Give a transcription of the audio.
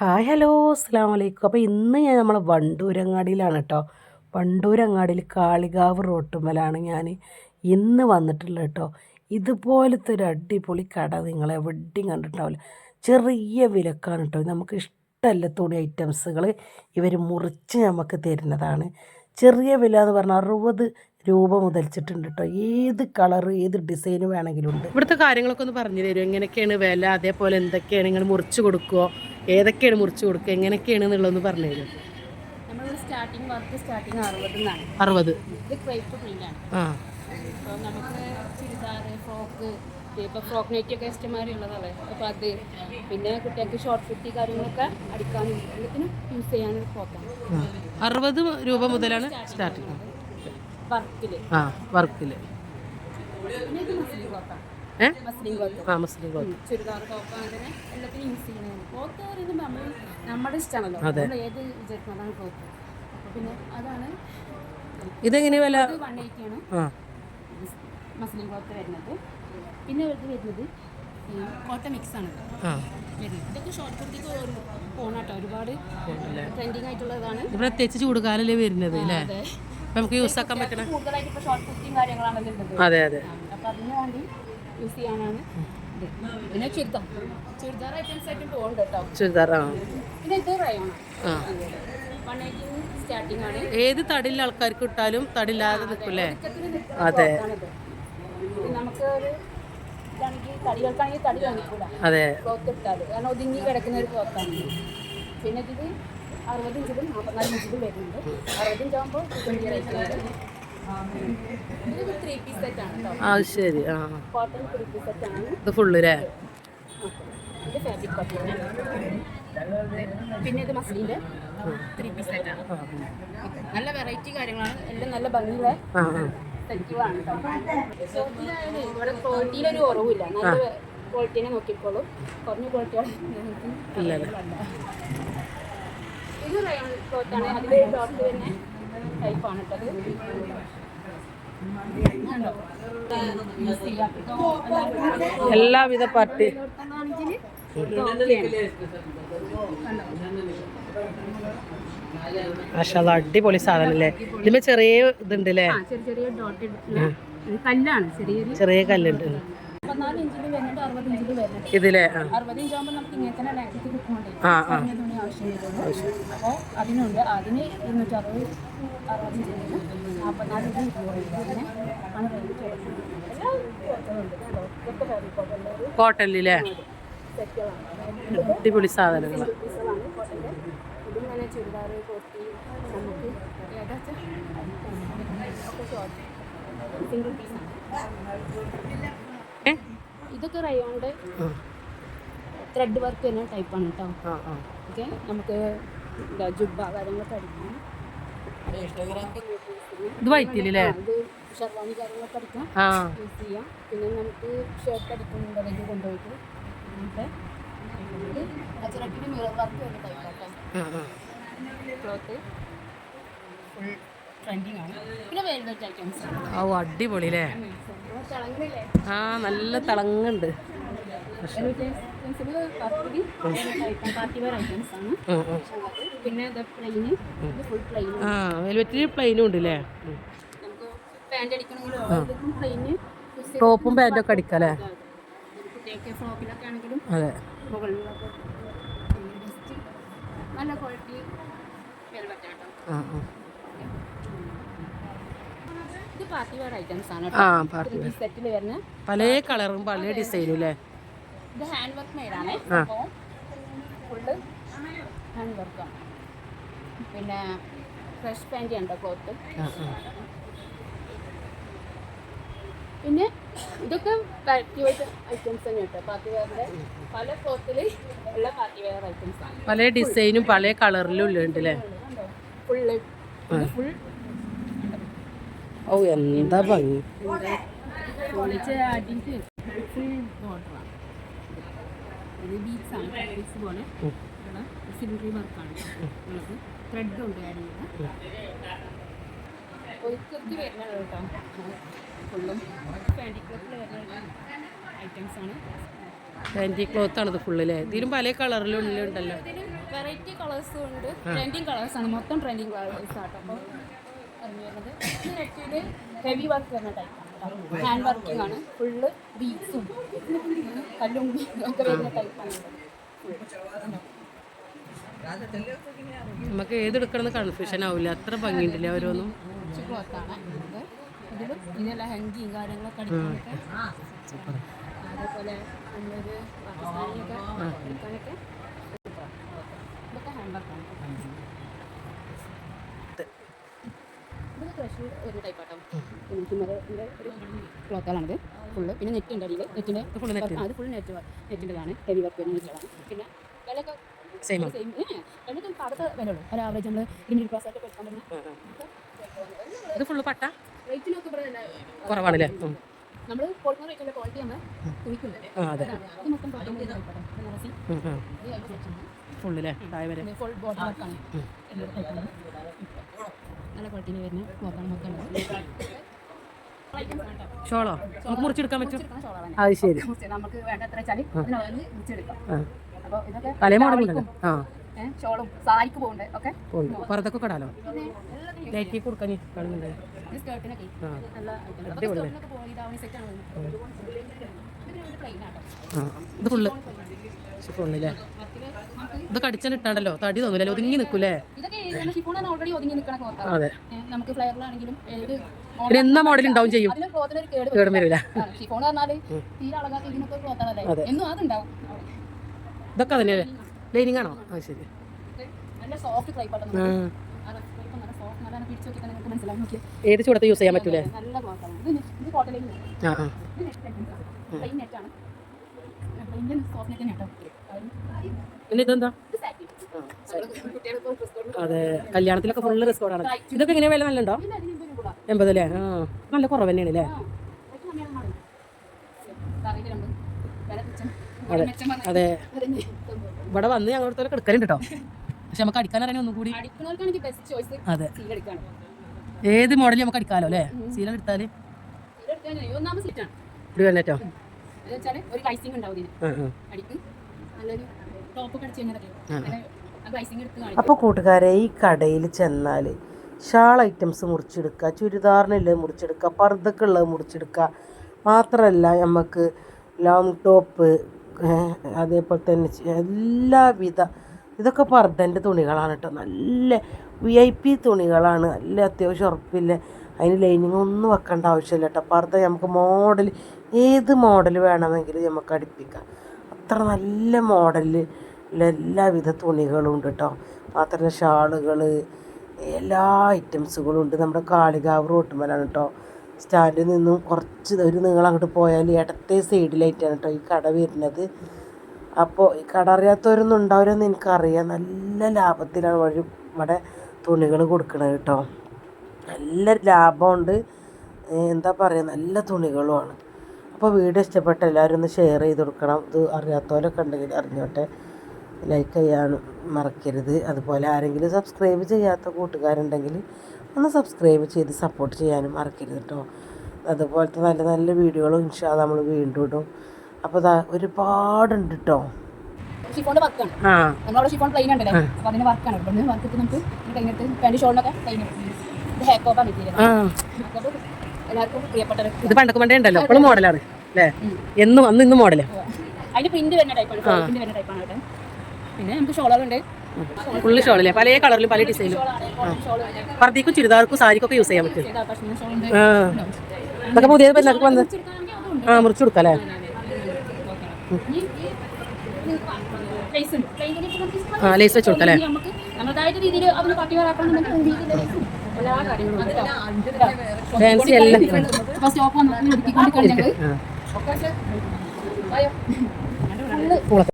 Hi hello അസ്സാം വലൈക്കും അപ്പോൾ ഇന്ന് ഞാൻ നമ്മൾ വണ്ടൂരങ്ങാടിയിലാണ് കേട്ടോ വണ്ടൂരങ്ങാടിയിൽ കാളികാവ് റോട്ടുമ്മലാണ് ഞാൻ ഇന്ന് വന്നിട്ടുള്ളത് കേട്ടോ ഇതുപോലത്തെ ഒരു അടിപൊളി കട നിങ്ങൾ എവിടെയും കണ്ടിട്ടുണ്ടാവില്ല. ചെറിയ വിലക്കാണ് കേട്ടോ നമുക്ക് ഇഷ്ടമല്ല തുണി ഐറ്റംസുകൾ ഇവർ മുറിച്ച് നമുക്ക് തരുന്നതാണ്. ചെറിയ വില എന്ന് പറഞ്ഞാൽ അറുപത് രൂപ മുതൽച്ചിട്ടുണ്ട് കേട്ടോ ഏത് കളർ ഏത് ഡിസൈൻ വേണമെങ്കിലും ഉണ്ട്. ഇവിടുത്തെ കാര്യങ്ങളൊക്കെ ഒന്ന് പറഞ്ഞു തരും എങ്ങനെയൊക്കെയാണ് വില? അതേപോലെ എന്തൊക്കെയാണ് നിങ്ങൾ മുറിച്ച് കൊടുക്കുമോ ഏതൊക്കെയാണ് മുറിച്ച് കൊടുക്കുക? എങ്ങനെയൊക്കെയാണ് എന്നുള്ളതെന്ന് പറഞ്ഞു തരും സ്റ്റാർട്ടിങ് വർക്ക് അറുപതിന്നാണ് അറുപത് ഇത് ക്രൈപ്പ് പ്രിന്റാണ് ആ. അപ്പോൾ നമുക്ക് ചുരിദാർ ഫ്രോക്ക് ഇപ്പോൾ ഫ്രോക്ക് നൈറ്റ് ഒക്കെ ഉള്ളതല്ലേ? അപ്പോൾ അത് പിന്നെ കുട്ടികൾക്ക് ഷോർട്ട് കുർത്തി കാര്യങ്ങളൊക്കെ അടിക്കാനും എല്ലാത്തിനും യൂസ് ചെയ്യാനും. അറുപത് രൂപ മുതലാണ് സ്റ്റാർട്ടിങ് വർക്കിൽ ആ വർക്കിൽ പിന്നെ ഇത് ആ മുസ്ലിം ക്ലോത്ത് ചുരിദാർ ടോപ്പ് അങ്ങനെ എല്ലാത്തിനും യൂസ് ചെയ്യണതാണ് ക്ലോത്ത് പറയുന്നത് നമ്മൾ നമ്മുടെ ഇഷ്ടമാണല്ലോ. അതെ. നമ്മൾ ഏത് വിചാരിക്കുന്നതാണ് ക്ലോത്ത് അപ്പോൾ പിന്നെ അതാണ് ഇതെങ്ങനെ വില? ഇത് വൺ എയ്റ്റി ആണ്. ക്ലോത്ത് വരുന്നത്. പിന്നെ ഇത് വരുന്നത് കോട്ടൺ മിക്സ് ആണ്. ഇതൊക്കെ ഷോർട്ട് പോണാട്ടോ ഒരുപാട് ട്രെൻഡിങ് ആയിട്ടുള്ളതാണ്. പ്രത്യേകിച്ച് ചൂടുകാലല്ലേ വരുന്നത് അല്ലേ നമുക്ക് യൂസ് ആക്കാൻ പറ്റണം കൂടുതലായിട്ട് ഇപ്പോൾ ഷോർട്ട് അതെ അതെ. അപ്പോൾ അതിനു വേണ്ടി യൂസ് ചെയ്യാനാണ്. പിന്നെ ചുരിദാർ. ചുരിദാർ ഐറ്റംസ് ആയിട്ട് പോകുന്നുണ്ട് കേട്ടോ ചുരിദാറാണ് പിന്നെ ഇത് വൺ എയ്റ്റി സ്റ്റാർട്ടിംഗ് ആണ്. ഏത് തടില്ല ആൾക്കാർക്ക് ഇട്ടാലും തടില്ലാതെ നിൽക്കൂലേ ഒതുക്കത്തിന് നിൽക്കുന്ന അതെ. നമുക്ക് ഒരു തടികൾക്കാണെങ്കിൽ തടി കാണിക്കൂല അതെ. ക്ലോത്ത് ഇട്ടാൽ കാരണം ഒതുങ്ങി കിടക്കുന്ന ഒരു ക്ലോത്താണ് പിന്നെ ഇത് അറുപത് ഇഞ്ചിലും നാൽപ്പത്തിനാല് ഇഞ്ചിലും വരുന്നുണ്ട്. അറുപത് ഇഞ്ചാകുമ്പോൾ ആ ശരി ആ. ഇത് ഫുള്ള് അല്ലേ പിന്നെ ഇത് മസ്ലിന്റെ ത്രീ പീസ് സെറ്റ് നല്ല വെറൈറ്റി കാര്യങ്ങളാണ്. എല്ലാം നല്ല ഭംഗിയുള്ള കേട്ടോ ക്വാളിറ്റിയിലായാലും ഇവിടെ ക്വാളിറ്റിയിലൊരു കുറവില്ല നല്ല ക്വാളിറ്റീനെ നോക്കിക്കോളൂ. കുറഞ്ഞ ക്വാളിറ്റിയാണ് ഇത് റയോൺ ക്ലോത്താണ് അതിൽ ഡോട്ട് തന്നെ ടൈപ്പാണ് കേട്ടത് കണ്ടോ? യൂസ് ചെയ്യാം. എല്ലാവർക്കും എല്ലാവിധ പാർട്ടി ഇതൊക്കെയാണെങ്കിൽ അത് മാഷാ അടിപൊളി സാധനല്ലേ? ഇതിന് ചെറിയ ഇതുണ്ട് അല്ലേ ചെറിയ കല്ലുണ്ട്. പതിനാല് ഇഞ്ചിൽ വരുന്നുണ്ട് അറുപത് ഇഞ്ചിൽ വരുന്നുണ്ട് ഇതിലെ ആ. നമുക്ക് ഇങ്ങനെ തന്നെ കിട്ടുന്നുണ്ട് ആ തുണി ആവശ്യം അപ്പോൾ അതിനുണ്ട്. അതിന് ഇരുന്നൂറ്റി അറുപത് നാൽപ്പത്തിനാല് ആണ് റേറ്റ് വരുന്നത് അടിപൊളി സാധനങ്ങൾ ചുരിദാർ കോട്ടി നമുക്ക് സിംഗിൾ പീസാണ് ഇതൊക്കെ റയോണിന്റെ ത്രെഡ് വർക്ക് തന്നെ ടൈപ്പാണ് കേട്ടോ ഓക്കെ നമുക്ക് ജുബ കാര്യങ്ങളൊക്കെ അടിക്കാം. ഇത് വൈറ്റില്ലേ ഇത് ഷർവാണി കാര്യങ്ങളൊക്കെ അടിക്കാം. യൂസ് ചെയ്യാം. പിന്നെ നമുക്ക് ഷർട്ട് അടിക്കുന്നുണ്ടെങ്കിൽ കൊണ്ടുപോയിട്ട് അച്ചറക്കിന്റെ മിറർ വർക്ക് ആ ആ. ക്ലോത്ത് ഫുൾ ട്രെൻഡിങ് ആണ്. പിന്നെ വെൽവെറ്റ് ഐറ്റംസ് ഓ അടിപൊളി അല്ലേ ആ നല്ല തിളങ്ങുണ്ട്. പിന്നെ ആ പ്ലെയിനും ഉണ്ട് അല്ലേ ടോപ്പും പാന്റും ഒക്കെ അടിക്കാം അല്ലേ കുട്ടികൾക്ക് ആണെങ്കിലും അതെ. നല്ല ക്വാളിറ്റി ആ ആ. ഇത് പാർട്ടി വെയർ ഐറ്റംസ് ആണ് ആ പാർട്ടി സെറ്റിൽ വരുന്ന പല കളറും പല ഡിസൈനും അല്ലേ ഇത് ഹാൻഡ് വർക്ക് മെയ്ഡാണ് ഫുള്ള് ഹാൻഡ് വർക്കാണ് പിന്നെ ഫ്രഷ് ഉണ്ടോ ക്ലോത്ത് പിന്നെ ഇതൊക്കെ പാർട്ടി വെയർ ഐറ്റംസ് തന്നെ കേട്ടോ. പാർട്ടി വെയറിന്റെ പല ക്ലോത്തിൽ ഉള്ള പാർട്ടി വെയർ ഐറ്റംസ് ആണ്. പല ഡിസൈനും പല കളറിലും ഉള്ളുണ്ട് അല്ലേ ഫുള്ള് ഫുൾ ഓ എന്താ ഭംഗി. വരുന്നത് കേട്ടോ ഫുള്ളും വരുന്ന ഐറ്റംസ് ആണ് ഫാന്റി ക്ലോത്ത് ആണ് ഫുള്ളില്ലേ ഇതിലും പല കളറിലും ഉണ്ടല്ലോ വെറൈറ്റി കളേഴ്സും ഉണ്ട്. ട്രെൻഡിങ് കളേഴ്സ് ആണ്. മൊത്തം ട്രെൻഡിങ് കളേഴ്സ് ആട്ടോ. അപ്പോൾ ഹെവി വർക്ക് വരുന്ന ടൈപ്പാണ് ഹാൻഡ് വർക്കിംഗ് ആണ്. ഫുള്ള് ബീഡ്സും കല്ലും ഒക്കെ വരുന്ന ടൈപ്പാണ് നമുക്ക് ഏതെടുക്കണമെന്ന് കൺഫ്യൂഷൻ ആവില്ല അത്ര ഭംഗിയുണ്ടല്ലേ ഓരോന്നും? ക്ലോത്താണ് ഇത് ഇതിലും കാര്യങ്ങളൊക്കെ അടിക്കാനൊക്കെ അതേപോലെ നമ്മളൊരു പാകിസ്ഥാനിയൊക്കെ എടുക്കാനൊക്കെ. ഇതൊക്കെ ഹാൻഡ് വർക്കാണ് ഇത് ഒരു ടൈപ്പ് ആട്ടോ. ഹിമറിന്റെ ഒരു ക്ലോത്തുകളാണിത് ഫുള്ള് പിന്നെ നെറ്റ് ഉണ്ട് അടിയിൽ നെറ്റിന്റെ full net. അത് ഫുൾ നെറ്റ് നെറ്റിന്റെതാണ് ഹെവി വർക്ക് വരുന്നതാണ് പിന്നെ വിലയൊക്കെ സെയിം സെയിം രണ്ടും അടുത്ത വില ഉള്ളൂ ഒരു ആവറേജ് നമ്മൾ മിനിറ്റ് ക്ലാസ് ആയിട്ട് എടുക്കാൻ പറ്റുന്ന ഇത് ഫുള്ള് പട്ട? റേറ്റിനൊക്കെ കുറവാണല്ലേ. നമ്മൾ കൊടുക്കുന്ന റേറ്റിന്റെ ക്വാളിറ്റി നമ്മൾ ഇത് മൊത്തം പിന്നെ ഫുൾ ബോട്ടം വർക്കാണ് നല്ല ക്വാളിറ്റിയിൽ വരുന്ന ക്ലോത്താണ് മൊത്തം ഷോളോ നമുക്ക് മുറിച്ചെടുക്കാൻ പറ്റും അത് ശരി. നമുക്ക് വേണ്ട എത്ര വെച്ചാൽ മുറിച്ചെടുക്കാം. അപ്പോൾ ഇതൊക്കെ പല മോഡലുണ്ടല്ലോ ആ. ഷോളും സാരിക്ക് പോകുന്നുണ്ട് ഓക്കെ? പുറത്തൊക്കെ കടാലോ പിന്നെ എല്ലാത്തിനും ലൈറ്റ് കൊടുക്കാൻ കാണുന്നുണ്ട് ഇത് സ്കേർട്ടിനൊക്കെ. നല്ല സെറ്റാണ് ഇത് ഫുള്ള് ഫുള്ളില്ലേ ഇത് കടിച്ചാലിട്ടാണ്ടല്ലോ തടി തോന്നില്ല ഒതുങ്ങി നിൽക്കൂലേ? ഇതൊക്കെ ഷിഫോണാണ് ഓൾറെഡി ഒതുങ്ങി നിൽക്കണ അതെ. പിന്നെ എന്നാ മോഡൽ ഉണ്ടാവും ചെയ്യും? കേട് വരില്ല. ഇതൊക്കെ തന്നെയല്ലേ ലൈനിങ് ആണോ? അത് ശരി. നല്ല സോഫ്റ്റ് ക്ലൈപ്പ് ആട്ടോ ആ. നല്ല സോഫ്റ്റ് നല്ല പിടിച്ചു നിങ്ങൾക്ക് മനസ്സിലാവും നോക്കിയാൽ ഏത് ചൂടത്ത് യൂസ് ചെയ്യാൻ പറ്റൂലേ? ആ ആ. പ്ലെയിൻ നെറ്റാണ് പ്ലെയിൻ സോഫ്റ്റ് നെറ്റ് കേട്ടോ പിന്നെ ഇതെന്താ ഇത് സാറ്റിൻ കുട്ടികളിപ്പോൾ ഡ്രസ് കോഡ് അതെ കല്യാണത്തിലൊക്കെ ഫുള്ള് ആണ്. ഇതൊക്കെ എങ്ങനെ വില നല്ലുണ്ടോ? ഉണ്ടോ എൺപത് അല്ലേ? ആ നല്ല കുറവ് തന്നെയാണ് അല്ലേ അതെ. അതെ. ഇവിടെ വന്ന് ഞങ്ങളുടെ അടുത്തൊക്കെ എടുക്കലുണ്ട് കേട്ടോ പക്ഷെ നമുക്ക് അടിക്കാൻ അറിയാൻ ഒന്നും കൂടി. അടിക്കുന്നവർക്കാണെങ്കിൽ ബെസ്റ്റ് ചോയ്സ് അതെ. ഏത് മോഡലും നമുക്ക് അടിക്കാമല്ലോ അല്ലേ? സീലം എടുത്താൽ ഇത് വേണേറ്റോ ഒരു ഉണ്ടാവും ഇതിന് അടിക്ക്. നല്ലൊരു ടോപ്പ് കടിച്ച് അപ്പോൾ കൂട്ടുകാരെ ഈ കടയിൽ ചെന്നാൽ ഷാൾ ഐറ്റംസ് മുറിച്ചെടുക്കുക ചുരിദാറിനുള്ളത് മുറിച്ചെടുക്കുക പർദ്ദക്കുള്ളത് മുറിച്ചെടുക്കുക മാത്രമല്ല നമുക്ക് ലോങ് ടോപ്പ് അതേപോലെ തന്നെ എല്ലാവിധ ഇതൊക്കെ പർദ്ദന്റെ തുണികളാണ് കേട്ടോ നല്ല വി ഐ പി തുണികളാണ്. നല്ല അത്യാവശ്യം ഉറപ്പില്ല. അതിന് ലൈനിങ് ഒന്നും വെക്കേണ്ട ആവശ്യമില്ല കേട്ടോ പർദ്ദ നമുക്ക് മോഡൽ ഏത് മോഡൽ വേണമെങ്കിലും നമുക്ക് അടുപ്പിക്കാം. അത്ര നല്ല മോഡലിൽ എല്ലാവിധ തുണികളും ഉണ്ട് കേട്ടോ മാത്രമല്ല ഷാളുകൾ എല്ലാ ഐറ്റംസുകളും ഉണ്ട്. നമ്മുടെ കാളികാവ് റോട്ടുമലാണ് കേട്ടോ സ്റ്റാൻഡിൽ നിന്നും കുറച്ച് ഒരു നിങ്ങൾ അങ്ങോട്ട് പോയാൽ ഇടത്തെ സൈഡിലായിട്ടാണ് കേട്ടോ ഈ കട വരുന്നത്. അപ്പോൾ ഈ കട അറിയാത്തവരൊന്നും ഉണ്ടാവില്ലെന്ന് എനിക്കറിയാം. നല്ല ലാഭത്തിലാണ് വഴി ഇവിടെ തുണികൾ കൊടുക്കണത് കേട്ടോ നല്ല ലാഭമുണ്ട്. എന്താ പറയുക നല്ല തുണികളുമാണ്. അപ്പോൾ വീഡിയോ ഇഷ്ടപ്പെട്ട എല്ലാവരും ഒന്ന് ഷെയർ ചെയ്ത് കൊടുക്കണം. ഇത് അറിയാത്തവരൊക്കെ ഉണ്ടെങ്കിൽ അറിഞ്ഞോട്ടെ. ലൈക്ക് ചെയ്യാൻ മറക്കരുത്. അതുപോലെ ആരെങ്കിലും സബ്സ്ക്രൈബ് ചെയ്യാത്ത കൂട്ടുകാരുണ്ടെങ്കിൽ ഒന്ന് സബ്സ്ക്രൈബ് ചെയ്ത് സപ്പോർട്ട് ചെയ്യാനും മറക്കരുത് കേട്ടോ അതുപോലത്തെ നല്ല നല്ല വീഡിയോകളും ഇൻഷാ നമ്മൾ വീണ്ടും ഇടും. അപ്പോൾ ഇതാ ഒരുപാടുണ്ട് കേട്ടോ ഷിഫോണിന്റെ വർക്കാണ് ആ. നമ്മളവിടെ ഷിഫോൺ പ്ലെയിൻ ഉണ്ടല്ലേ? അപ്പോൾ അതിന് വർക്കാണ് ഇവിടുന്ന് വർക്ക് നമുക്ക് എടുത്ത് പാന്റ് ഷോളിനൊക്കെ പ്ലെയിൻ ഇത് ഹേക്കോപ്പ മെറ്റീരിയൽ എല്ലാവർക്കും പ്രിയപ്പെട്ട ഇത് പണ്ടൊക്കെ പണ്ടേ ഉണ്ടല്ലോ. ഇപ്പോഴും മോഡലാണ്. അല്ലേ? എന്നും അന്ന് ഇന്ന് മോഡൽ. അതിന്റെ പ്രിന്റ് വരുന്ന ടൈപ്പാണ് പ്രിന്റ് വരുന്ന ടൈപ്പാണ് കേട്ടോ. പിന്നെ നമുക്ക് ഷോളുകളുണ്ട് ഫുള്ള് അല്ലേ? പല കളറിലും പല ഡിസൈനും ഷോൾ പർദ്ദയ്ക്കും ചുരിദാർക്കും സാരിക്കൊക്കെ യൂസ് ചെയ്യാൻ പറ്റും. ഇതൊക്കെ പുതിയ പെരുന്നാൾക്ക് വന്ന് ആ മുറിച്ചു കൊടുക്കാം അല്ലേ? ആ ലേസ് വെച്ച് കൊടുക്കാം അല്ലേ? വരാക്കണമെന്നുണ്ടെങ്കിൽ എല്ലാ സ്റ്റോപ്പ് ഞങ്ങൾ